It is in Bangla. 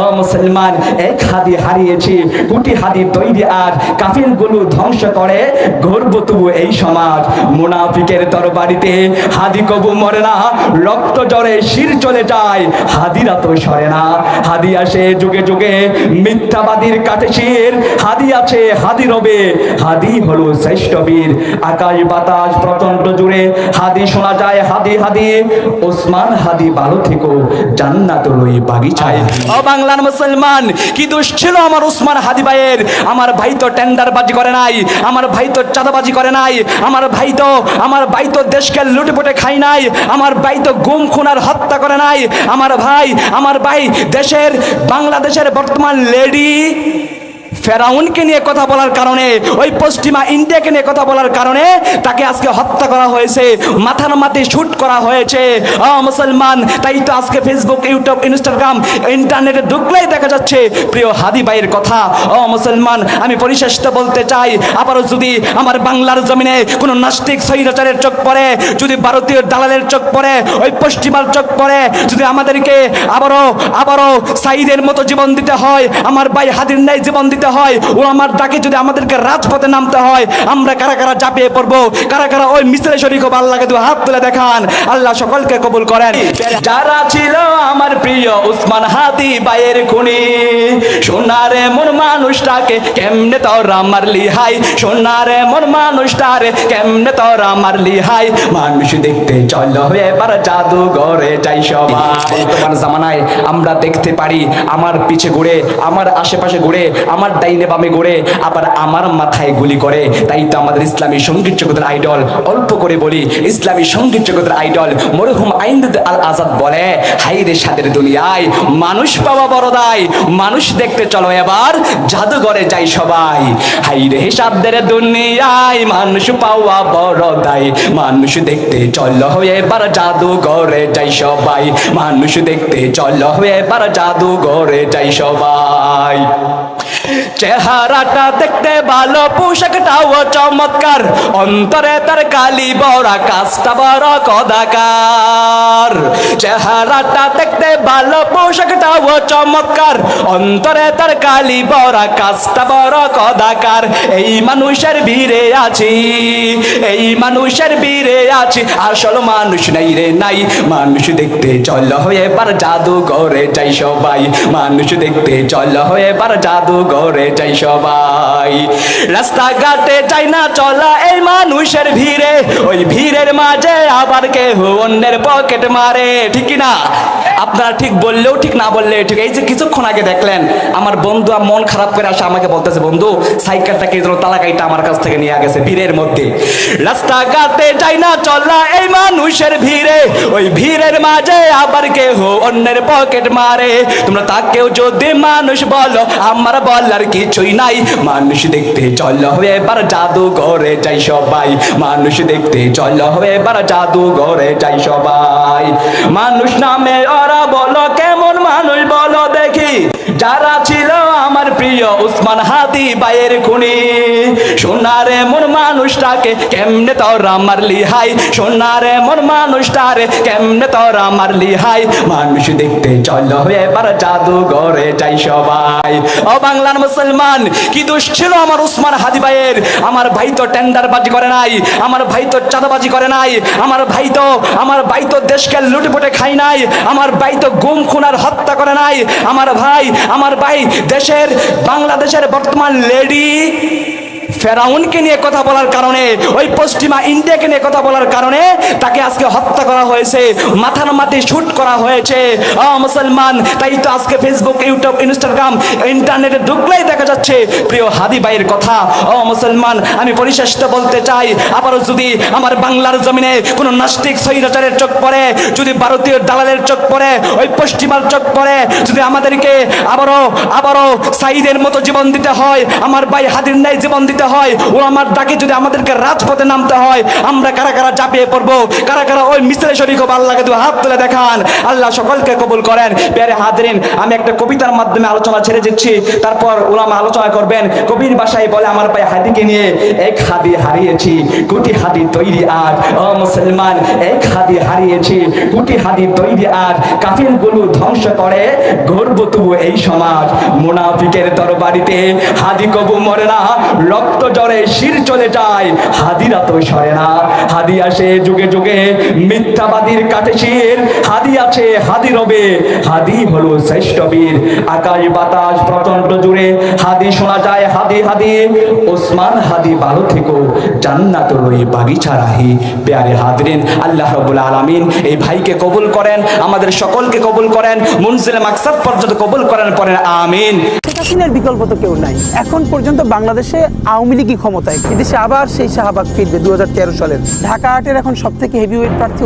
ও মুসলমান, এক হাদি হারিয়েছি কোটি হাদি তৈরি আর কাফিরগুলো ধ্বংস করে গর্ব তবু এই সমাজ। মুনাফিকের তরবারিতে হাদি কবু মরে না, রক্ত জরে শির চলে যায়, হাদিরা তো সরে না। হাদি আসে যুগে যুগে, মিথ্যাবাদীর কাটে শির। হাদি আছে, হাদি রবে, হাদি হলো শ্রেষ্ঠ বীর। আকাশ বাতাস প্রচণ্ড জুড়ে, হাদি শোনা যায়, হাদি হাদি। ওসমান হাদি ভালো থেকো জান্নাত লই বাগিচায়। ও বাংলার মুসলমান। কি দোষ ছিল আমার ওসমান হাদি ভাইয়ের? আমার ভাই তো টেন্ডার বাজি করে নাই, আমার ভাই তো চাঁদাবাজি করে নাই, আমার ভাই তো, আমার ভাই তো দেশকে লুটেপুটে খাই নাই, আমার ভাই তো গুম, খুনার হত্যা করে নাই, আমার ভাই আমার ভাই দেশের, বাংলাদেশের বর্তমান লেডি ফেরাউনকে নিয়ে কথা বলার কারণে, ওই পশ্চিমা ইন্ডিয়াকে নিয়ে কথা বলার কারণে তাকে আজকে হত্যা করা হয়েছে, মাথার মাটি শুট করা হয়েছে। মুসলমান, তাই তো আজকে ফেসবুক ইউটিউব ইনস্টাগ্রাম ইন্টারনেটে ঢুকলেই দেখা যাচ্ছে, প্রিয় হাদি ভাইয়ের কথা। ও মুসলমান, আমি পরিশেষত বলতে চাই, আবারও যদি আমার বাংলার জমিনে কোনো নাস্তিক সৈরাচারের চোখ পড়ে, যদি ভারতীয় দালালের চোখ পড়ে, ওই পশ্চিমার চোখ পড়ে, যদি আমাদেরকে আবারও আবারও সাইদের মতো জীবন দিতে হয়, আমার ভাই হাদির ন্যায় জীবন দিতে হয়, ও আমার ডাকে যদি আমাদেরকে রাজপথে নামতে হয়, আমরা কারা কারা চাপিয়ে পড়ব? কারা কারা ওই শরীর খুব আল্লাহকে দু হাত তুলে দেখান? আল্লাহ সকলকে কবুল করেন। যারা ছিল আমার প্রিয় উসমান হাদি বাইয়ের খুনি, সোনারে মন মানুষটাকে কেমনে তোরা মারলি হাই সোনারে মন মানুষটারে কেমনে তোরা মারলি হাই মানুষ দেখতে চলো, এবার জাদু ঘরে যাই সবাই। বর্তমান জামানায় আমরা দেখতে পারি, আমার পিছে ঘুরে, আমার আশেপাশে ঘুরে, আমার ডাইনে বামে ঘুরে আবার আমার মাথায় গুলি করে। তাই তো আমাদের ইসলামী সংগীত জগতের আইডল। অল্প করে বলি, ইসলামী সংগীত জগতের আইডল। মরহুম আইন্দুদ আল আজাদ বলে হাই রে সাদের দুনিয়ায় মানুষ পাওয়া বড় দায়। মানুষ দেখতে চলো এবার, জাদুঘরে যাই সবাই। হাই রে সাদের দুনিয়ায় মানুষ পাওয়া বড় দায়। মানুষ দেখতে চলো এবার জাদুঘরে যাই সবাই। মানুষ দেখতে চলো এবার জাদুঘরে যাই সবাই। চেহারাটা দেখতে ভালো, পোশাকটাও চমৎকার। অন্তরে তার কালি বড়, কাজটা বড় কদাকার। চেহারাটা দেখতে ভালো, পোশাকটাও চমৎকার। অন্তরে তার কালি বড়, কাজটা বড় কদাকার। এই মানুষের ভিড়ে আছি, এই মানুষের ভিড়ে আছি। আসল মানুষ নাই রে নাই, মানুষ দেখতে চল হয়ে এবার জাদু ঘরে যাই সবাই। মানুষ দেখতে চল হয়ে এবার জাদু ঘরে যাই সবাই। রাস্তাঘাটে যাই না চলা এই মানুষের ভিড়ে। ওই ভিড়ের মাঝে আবার কেহ অন্যের পকেট মারে। ঠিক না আপনারা ঠিক বললেও ঠিক না বললে ঠিক। এই যে কিছুক্ষণ আগে দেখলেন, আমার বন্ধু মন খারাপ করে আসে, আমাকে বলতেছে, বন্ধু সাইকেলটাকে জন্য তালাকাইটা আমার কাছ থেকে নিয়ে গেছে ভিড়ের মধ্যে। রাস্তাঘাটে যাই না চলা এই মানুষের ভিড়ে। ওই ভিড়ের মাঝে আবার কেহ অন্যের পকেট মারে। তোমরা তাকেও যদি মানুষ বলো, আমার বলার কিছুই নাই। মানুষ দেখতে চল এবার জাদু ঘরে যাই সবাই। মানুষ দেখতে চল এবার জাদু ঘরে যাই সবাই। মানুষ নামে ওরা বলো, কেমন মানুষ বলো দেখি। যারা ছিল আমার প্রিয় উসমান হাদি বাইয়ের খুনি। সোনারে মন মানুষটাকে কেমনে তোরা মারলি হাই? সোনারে মন মানুষটারে কেমনে তোরা মারলি হাই? মানুষ দেখতে চল এবার জাদু ঘরে যাই সবাই। ও বাংলার মুসলমান, কি দোষ ছিল আমার উসমান হাদি ভাইয়ের? আমার ভাই তো টেন্ডার বাজি করে নাই, আমার ভাই তো চাঁদাবাজি করে নাই, আমার ভাই তো, আমার ভাই তো দেশকে লুটেপুটে খাই নাই, আমার ভাই তো গুম খুনার হত্যা করে নাই, আমার ভাই আমার ভাই দেশের বাংলাদেশের বর্তমান লেডি ফেরাউনকে নিয়ে কথা বলার কারণে, ওই পশ্চিমা ইন্ডিয়াকে নিয়ে কথা বলার কারণে তাকে আজকে হত্যা করা হয়েছে, মাথার মাটি শুট করা হয়েছে। মুসলমান, তাই তো আজকে ফেসবুক ইউটিউব ইনস্টাগ্রাম ইন্টারনেটে ঢুকলেই দেখা যাচ্ছে, প্রিয় হাদি ভাইয়ের কথা। ও মুসলমান, আমি পরিশেষত বলতে চাই, আবারও যদি আমার বাংলার জমিনে কোনো নাস্তিক সৈরাচারের চোখ পড়ে, যদি ভারতীয় দালালের চোখ পড়ে, ওই পশ্চিমার চোখ পড়ে, যদি আমাদেরকে আবারও আবারও সাইদের মতো জীবন দিতে হয়, আমার ভাই হাদির ন্যায় জীবন দিতে দিতে হয়। ওলামার ডাকে যদি আমাদেরকে রাজপথে নামতে হয়, আমরা কারা কারা চাপিয়ে পড়ব? কারা কারা ওই মিস্ত্রি হব আল্লাহকে তুমি হাত তুলে দেখান? আল্লাহ সকলকে কবুল করেন। পেয়ারে হাজরিন, আমি একটা কবিতার মাধ্যমে আলোচনা ছেড়ে দিচ্ছি। তারপর ওলামা আলোচনা করবেন। কবির বাসায় বলে আমার পায়ে হাদিকে নিয়ে, এক হাদি হারিয়েছি কোটি হাদি তৈরি আর ও মুসলমান, এক হাদি হারিয়েছি কোটি হাদি তৈরি আর কাফিরগুলো ধ্বংস করে, গর্ব তবু এই সমাজ। মুনাফিকের দরবারিতে হাদি কবু মরে না রক্ত জরে শির চলে যায়। হাদিরা তো সরে না। হাদি আসে যুগে যুগে মিথ্যাবাদীর কাটে শির। হাদি আছে, হাদি রবে। হাদি হলো শ্রেষ্ঠ বীর। আকাশ বাতাস প্রচণ্ড জুড়ে। হাদি শোনা যায়, হাদি হাদি। ওসমান হাদি ভালো থেকো। জান্নাত রই বাগিচা রাহি। পেয়ারে হাদরিন আল্লাহ রবুল আলামিন এই ভাইকে কবুল করেন, আমাদের সকলকে কবুল করেন, মুনজিলে মাকসাদ পর্যন্ত কবুল করেন পড়েন আমিন। বিকল্প তো কেউ নাই। এখন পর্যন্ত বাংলাদেশে আওয়ামী লীগই ক্ষমতায়। এদেশে আবার সেই শাহবাগ ফিরবে দু হাজার তেরো সালের। ঢাকা আটের এখন সব থেকে হেভিওয়েট প্রার্থী